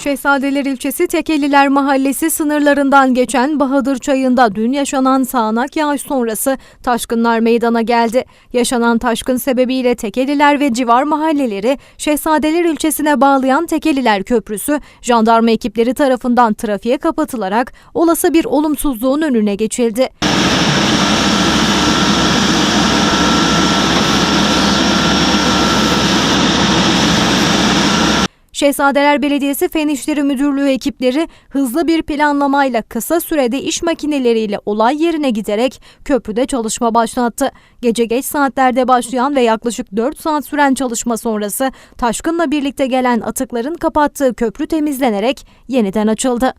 Şehzadeler ilçesi Tekeliler Mahallesi sınırlarından geçen Bahadır Çayı'nda dün yaşanan sağanak yağış sonrası taşkınlar meydana geldi. Yaşanan taşkın sebebiyle Tekeliler ve civar mahalleleri Şehzadeler ilçesine bağlayan Tekeliler Köprüsü jandarma ekipleri tarafından trafiğe kapatılarak olası bir olumsuzluğun önüne geçildi. Şehzadeler Belediyesi Fen İşleri Müdürlüğü ekipleri hızlı bir planlamayla kısa sürede iş makineleriyle olay yerine giderek köprüde çalışma başlattı. Gece geç saatlerde başlayan ve yaklaşık 4 saat süren çalışma sonrası taşkınla birlikte gelen atıkların kapattığı köprü temizlenerek yeniden açıldı.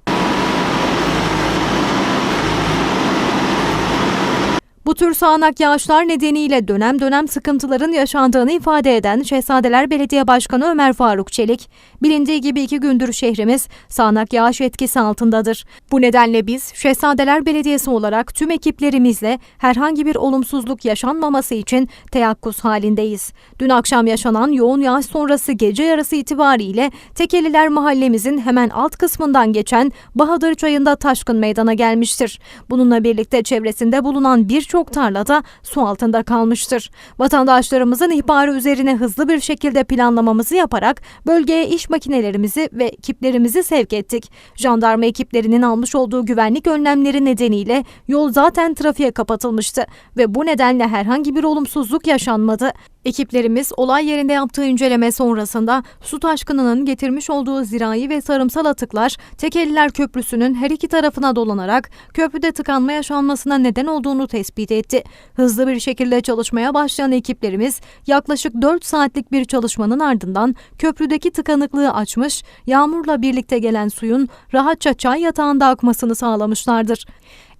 Bu tür sağanak yağışlar nedeniyle dönem dönem sıkıntıların yaşandığını ifade eden Şehzadeler Belediye Başkanı Ömer Faruk Çelik, bilindiği gibi iki gündür şehrimiz sağanak yağış etkisi altındadır. Bu nedenle biz Şehzadeler Belediyesi olarak tüm ekiplerimizle herhangi bir olumsuzluk yaşanmaması için teyakkuz halindeyiz. Dün akşam yaşanan yoğun yağış sonrası gece yarısı itibariyle Tekeliler mahallemizin hemen alt kısmından geçen Bahadır Çayı'nda taşkın meydana gelmiştir. Bununla birlikte çevresinde bulunan birçok tarlada su altında kalmıştır. Vatandaşlarımızın ihbarı üzerine hızlı bir şekilde planlamamızı yaparak bölgeye iş makinelerimizi ve ekiplerimizi sevk ettik. Jandarma ekiplerinin almış olduğu güvenlik önlemleri nedeniyle yol zaten trafiğe kapatılmıştı ve bu nedenle herhangi bir olumsuzluk yaşanmadı. Ekiplerimiz olay yerinde yaptığı inceleme sonrasında su taşkınının getirmiş olduğu zirai ve sarımsal atıklar Tekeliler Köprüsü'nün her iki tarafına dolanarak köprüde tıkanma yaşanmasına neden olduğunu tespit etti. Hızlı bir şekilde çalışmaya başlayan ekiplerimiz yaklaşık 4 saatlik bir çalışmanın ardından köprüdeki tıkanıklığı açmış, yağmurla birlikte gelen suyun rahatça çay yatağında akmasını sağlamışlardır.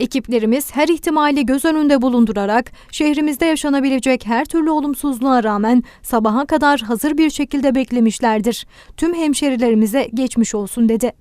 Ekiplerimiz her ihtimali göz önünde bulundurarak şehrimizde yaşanabilecek her türlü olumsuzluğa rağmen sabaha kadar hazır bir şekilde beklemişlerdir. Tüm hemşerilerimize geçmiş olsun dedi.